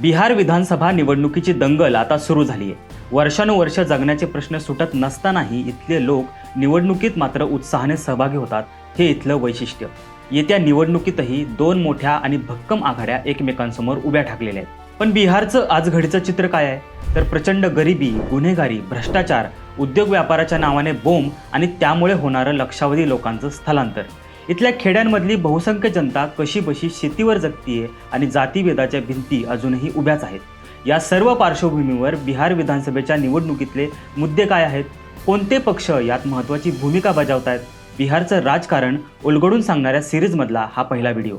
बिहार विधानसभा निवडणुकीची दंगल आता सुरू झाली आहे वर्षानुवर्ष जगण्याचे प्रश्न सुटत नसतानाही इथले लोक निवडणुकीत मात्र उत्साहाने सहभागी होतात हे इथलं वैशिष्ट्य. येत्या निवडणुकीतही दोन मोठ्या आणि भक्कम आघाड्या एकमेकांसमोर उभ्या ठाकलेल्या आहेत. पण बिहारचं आज घडीचं चित्र काय आहे? तर प्रचंड गरिबी गुन्हेगारी भ्रष्टाचार उद्योग व्यापाराच्या नावाने बोंब आणि त्यामुळे होणारं लक्षावधी लोकांचं स्थलांतर. इथल्या खेड्यांमधली बहुसंख्य जनता कशी बशी शेतीवर जगतीये आणि जातीभेदाच्या भिंती अजूनही उभ्याच आहेत. या सर्व पार्श्वभूमीवर बिहार विधानसभेच्या निवडणुकीतले मुद्दे काय आहेत? कोणते पक्ष यात महत्त्वाची भूमिका बजावत आहेत बिहारचं राजकारण उलगडून सांगणाऱ्या सिरीजमधला हा पहिला व्हिडिओ.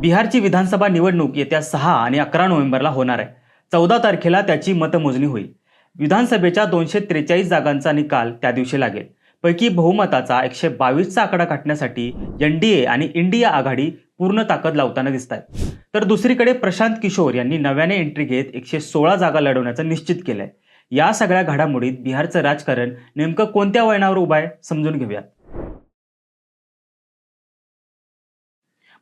बिहारची विधानसभा निवडणूक येत्या सहा आणि अकरा नोव्हेंबरला होणार आहे. चौदा तारखेला त्याची मतमोजणी होईल. विधानसभेच्या दोनशे त्रेचाळीस जागांचा निकाल त्या दिवशी लागेल. पैकी बहुमताचा एकशे बावीसचा आकडा गाठण्यासाठी एन डी ए आणि इंडिया आघाडी पूर्ण ताकद लावताना दिसत आहेत तर दुसरीकडे प्रशांत किशोर यांनी नव्याने एंट्री घेत एकशे सोळा जागा लढवण्याचं निश्चित केलंय. या सगळ्या घडामोडीत बिहारचं राजकारण नेमकं कोणत्या वळणावर उभं आहे समजून घेऊयात.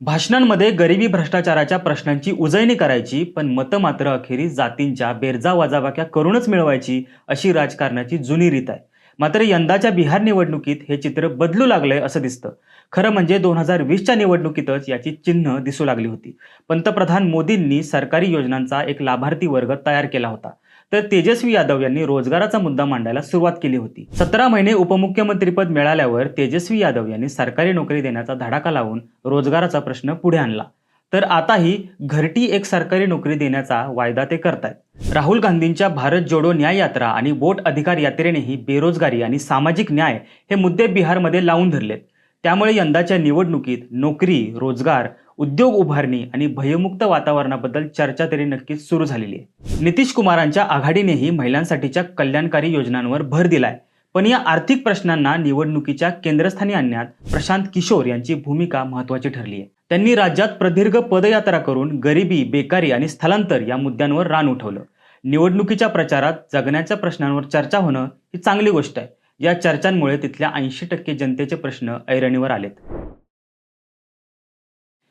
भाषणांमध्ये गरिबी भ्रष्टाचाराच्या प्रश्नांची उजळणी करायची पण मतं मात्र अखेरीस जातींच्या बेरजा वजाबाक्या करूनच मिळवायची अशी राजकारणाची जुनी रीत आहे. मात्र यंदाच्या बिहार निवडणुकीत हे चित्र बदलू लागलंय असं दिसतं. खरं म्हणजे दोन हजार वीसच्या निवडणुकीतच याची चिन्ह दिसू लागली होती. पंतप्रधान मोदींनी सरकारी योजनांचा एक लाभार्थी वर्ग तयार केला होता. तर तेजस्वी यादव यांनी रोजगाराचा मुद्दा मांडायला सुरुवात केली होती. सतरा महिने उपमुख्यमंत्रीपद मिळाल्यावर तेजस्वी यादव यांनी सरकारी नोकरी देण्याचा धडाका लावून रोजगाराचा प्रश्न पुढे आणला. तर आताही घरटी एक सरकारी नोकरी देण्याचा वायदा ते करतायत. राहुल गांधींच्या भारत जोडो न्याय यात्रा आणि वोट अधिकार यात्रेनेही बेरोजगारी आणि सामाजिक न्याय हे मुद्दे बिहारमध्ये लावून धरलेत. त्यामुळे यंदाच्या निवडणुकीत नोकरी रोजगार उद्योग उभारणी आणि भयमुक्त वातावरणाबद्दल चर्चा तरी नक्कीच सुरू झालेली आहे. नितीश कुमारांच्या आघाडीनेही महिलांसाठीच्या कल्याणकारी योजनांवर भर दिलाय. पण या आर्थिक प्रश्नांना निवडणुकीच्या केंद्रस्थानी आणण्यात प्रशांत किशोर यांची भूमिका महत्वाची ठरली आहे त्यांनी राज्यात प्रदीर्घ पदयात्रा करून गरिबी बेकारी आणि स्थलांतर या मुद्द्यांवर रान उठवलं. निवडणुकीच्या प्रचारात जगण्याच्या प्रश्नांवर चर्चा होणं ही चांगली गोष्ट आहे. या चर्चांमुळे तिथल्या ऐंशी टक्के जनतेचे प्रश्न ऐरणीवर आलेत.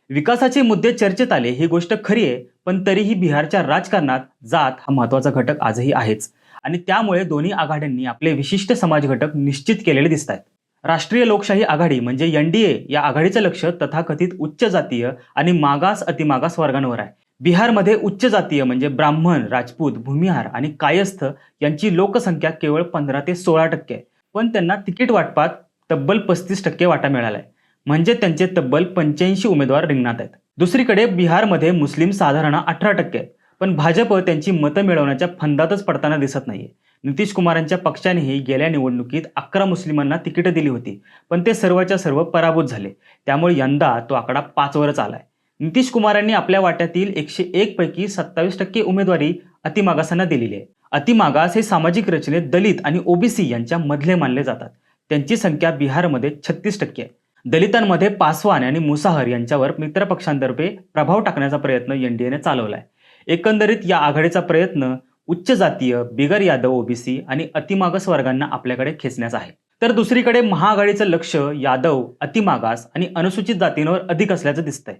विकासाचे मुद्दे चर्चेत आले ही गोष्ट खरी आहे पण तरीही बिहारच्या राजकारणात जात हा महत्त्वाचा घटक आजही आहेच. आणि त्यामुळे दोन्ही आघाड्यांनी आपले विशिष्ट समाज घटक निश्चित केलेले दिसत आहेत राष्ट्रीय लोकशाही आघाडी म्हणजे एन डी ए या आघाडीचं लक्ष तथाकथित उच्च जातीय आणि मागास अतिमागास वर्गांवर आहे. बिहारमध्ये उच्च जातीय म्हणजे ब्राह्मण राजपूत भूमिहार आणि कायस्थ यांची लोकसंख्या केवळ पंधरा ते सोळा टक्के आहे. पण त्यांना तिकीट वाटपात तब्बल पस्तीस टक्के वाटा मिळालाय. म्हणजे त्यांचे तब्बल पंच्याऐंशी उमेदवार रिंगणात आहेत. दुसरीकडे बिहारमध्ये मुस्लिम साधारण अठरा टक्के आहेत. पण भाजप त्यांची मतं मिळवण्याच्या फंदातच पडताना दिसत नाहीये. नितीश कुमारांच्या पक्षानेही गेल्या निवडणुकीत अकरा मुस्लिमांना तिकीटं दिली होती पण ते सर्वच्या सर्व पराभूत झाले. त्यामुळे यंदा तो आकडा पाचवरच आलाय. नितीश कुमारांनी आपल्या वाट्यातील एकशे एक पैकी सत्तावीस टक्के उमेदवारी अतिमागासांना दिलेली आहे. अतिमागास हे सामाजिक रचनेत दलित आणि ओबीसी यांच्या मधले मानले जातात. त्यांची संख्या बिहारमध्ये छत्तीस टक्के आहे. दलितांमध्ये पासवान आणि मुसाहर यांच्यावर मित्रपक्षांतर्फे प्रभाव टाकण्याचा प्रयत्न एनडीएने आहे एकंदरीत या आघाडीचा प्रयत्न उच्च जातीय बिगर यादव ओबीसी आणि अतिमागास वर्गांना आपल्याकडे खेचण्यास आहे. तर दुसरीकडे महाआघाडीचं लक्ष यादव अतिमागास आणि अनुसूचित जातींवर अधिक असल्याचं दिसतंय.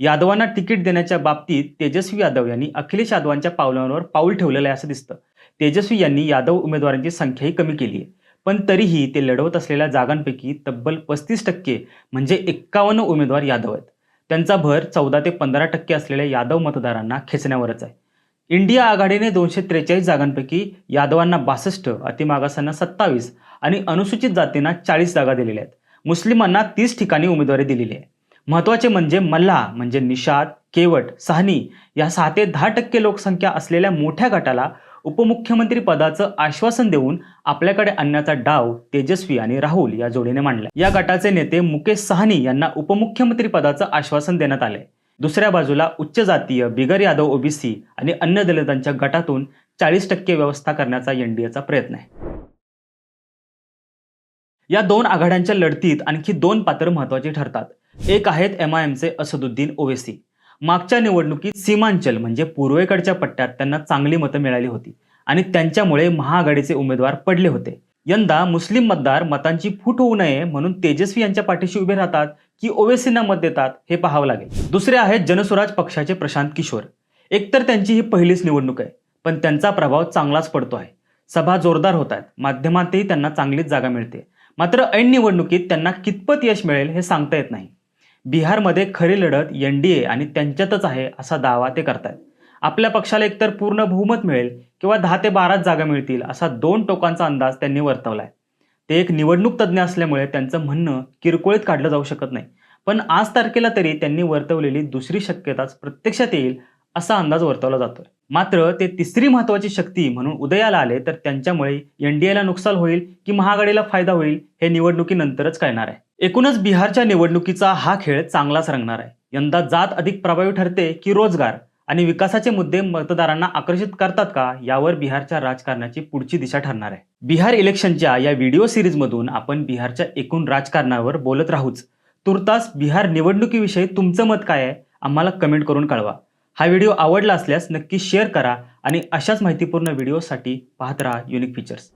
यादवांना तिकीट देण्याच्या बाबतीत तेजस्वी यादव यांनी अखिलेश यादवांच्या पावलांवर पाऊल ठेवलेलं आहे असं दिसतं. तेजस्वी यांनी यादव उमेदवारांची संख्याही कमी केली आहे. पण तरीही ते लढवत असलेल्या जागांपैकी तब्बल पस्तीस टक्के म्हणजे एक्कावन्न उमेदवार यादव आहेत. त्यांचा भर चौदा ते पंधरा टक्के असलेल्या यादव मतदारांना खेचण्यावरच आहे. इंडिया आघाडीने दोनशे त्रेचाळीस जागांपैकी यादवांना बासष्ट अतिमागासांना सत्तावीस आणि अनुसूचित जातींना चाळीस जागा दिलेल्या आहेत. मुस्लिमांना तीस ठिकाणी उमेदवारी दिलेली आहे. महत्त्वाचे म्हणजे मल्हा म्हणजे निषाद केवट साहनी या सहा ते दहा टक्के लोकसंख्या असलेल्या मोठ्या गटाला उपमुख्यमंत्री पदाचं आश्वासन देऊन आपल्याकडे आणण्याचा डाव तेजस्वी आणि राहुल या जोडीने मांडला या गटाचे नेते मुकेश साहनी यांना उपमुख्यमंत्री पदाचं आश्वासन देण्यात आले दुसऱ्या बाजूला उच्च जातीय बिगर यादव ओबीसी आणि अन्य दलितांच्या गटातून चाळीस टक्के व्यवस्था करण्याचा एनडीएचा प्रयत्न आहे. या दोन आघाड्यांच्या लढतीत आणखी दोन पात्र महत्वाची ठरतात. एक आहेत एम आय एमचे असदुद्दीन ओवेसी मागच्या निवडणुकीत सीमांचल म्हणजे पूर्वेकडच्या पट्ट्यात त्यांना चांगली मतं मिळाली होती आणि त्यांच्यामुळे महाआघाडीचे उमेदवार पडले होते. यंदा मुस्लिम मतदार मतांची फूट होऊ नये म्हणून तेजस्वी यांच्या पाठीशी उभे राहतात की ओवेसींना मत देतात हे पाहावं लागेल. दुसरे आहेत जनस्वराज पक्षाचे प्रशांत किशोर. एकतर त्यांची ही पहिलीच निवडणूक आहे पण त्यांचा प्रभाव चांगलाच पडतो आहे. सभा जोरदार होत आहेत माध्यमातही त्यांना चांगलीच जागा मिळते. मात्र ऐन निवडणुकीत त्यांना कितपत यश मिळेल हे सांगता येत नाही. बिहारमध्ये खरी लढत एन डी ए आणि त्यांच्यातच आहे असा दावा ते करतायत. आपल्या पक्षाला एकतर पूर्ण बहुमत मिळेल किंवा दहा ते बाराच जागा मिळतील असा दोन टोकांचा अंदाज त्यांनी वर्तवला आहे ते एक निवडणूक तज्ज्ञ असल्यामुळे त्यांचं म्हणणं किरकोळीत काढलं जाऊ शकत नाही. पण आज तारखेला तरी त्यांनी वर्तवलेली दुसरी शक्यताच प्रत्यक्षात येईल असा अंदाज वर्तवला जातोय. मात्र ते तिसरी महत्वाची शक्ती म्हणून उदयाला आले तर त्यांच्यामुळे एनडीएला नुकसान होईल की महाआघाडीला फायदा होईल हे निवडणुकीनंतरच कळणार आहे. एकूणच बिहारच्या निवडणुकीचा हा खेळ चांगलाच रंगणार आहे. यंदा जात अधिक प्रभावी ठरते की रोजगार. आणि विकासाचे मुद्दे मतदारांना आकर्षित करतात का यावर बिहारच्या राजकारणाची पुढची दिशा ठरणार आहे. बिहार इलेक्शनच्या या व्हिडिओ सिरीजमधून आपण बिहारच्या एकूण राजकारणावर बोलत राहूच. तुर्तास बिहार निवडणुकीविषयी तुमचं मत काय आहे आम्हाला कमेंट करून कळवा. हा व्हिडिओ आवडला असल्यास नक्की शेअर करा आणि अशाच माहितीपूर्ण व्हिडिओसाठी पाहत राहा युनिक फीचर्स